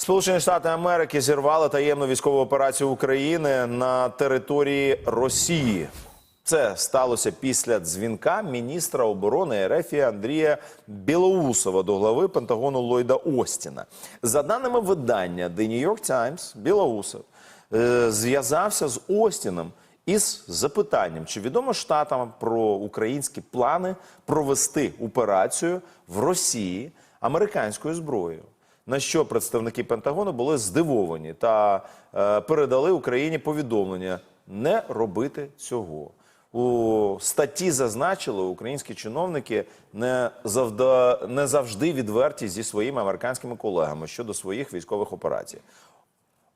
Сполучені Штати Америки зірвали таємну військову операцію України на території Росії. Це сталося після дзвінка міністра оборони РФ Андрія Білоусова до глави Пентагону Ллойда Остіна. За даними видання The New York Times, Білоусов е, зв'язався з Остіном із запитанням, чи відомо штатам про українські плани провести операцію в Росії американською зброєю. На що представники Пентагону були здивовані та е, передали Україні повідомлення не робити цього. У статті зазначили, українські чиновники не завда не завжди відверті зі своїми американськими колегами щодо своїх військових операцій.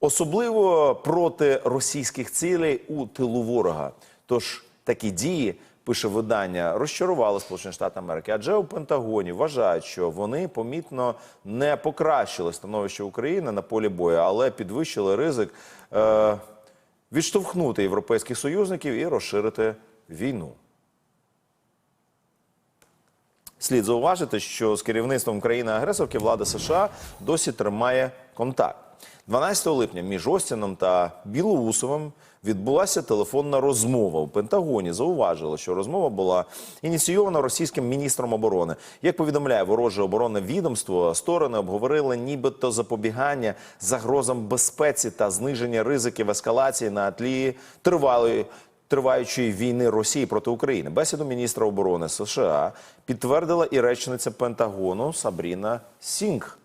Особливо проти російських цілей у тилу ворога. Тож такі дії, пише видання, розчарували Сполучені Штати Америки, адже у Пентагоні вважають, що вони помітно не покращили становище України на полі бою, але підвищили ризик е, відштовхнути європейських союзників і розширити війну. Слід зауважити, що з керівництвом країни-агресорки влада США досі тримає контакт. 12 липня між Остіном та Білоусовим відбулася телефонна розмова. У Пентагоні зауважили, що розмова була ініційована російським міністром оборони. Як повідомляє вороже оборонне відомство, сторони обговорили нібито запобігання загрозам безпеці та зниження ризиків ескалації на тлі тривалої триваючої війни Росії проти України. Бесіду міністра оборони США підтвердила і речниця Пентагону Сабріна Сінг.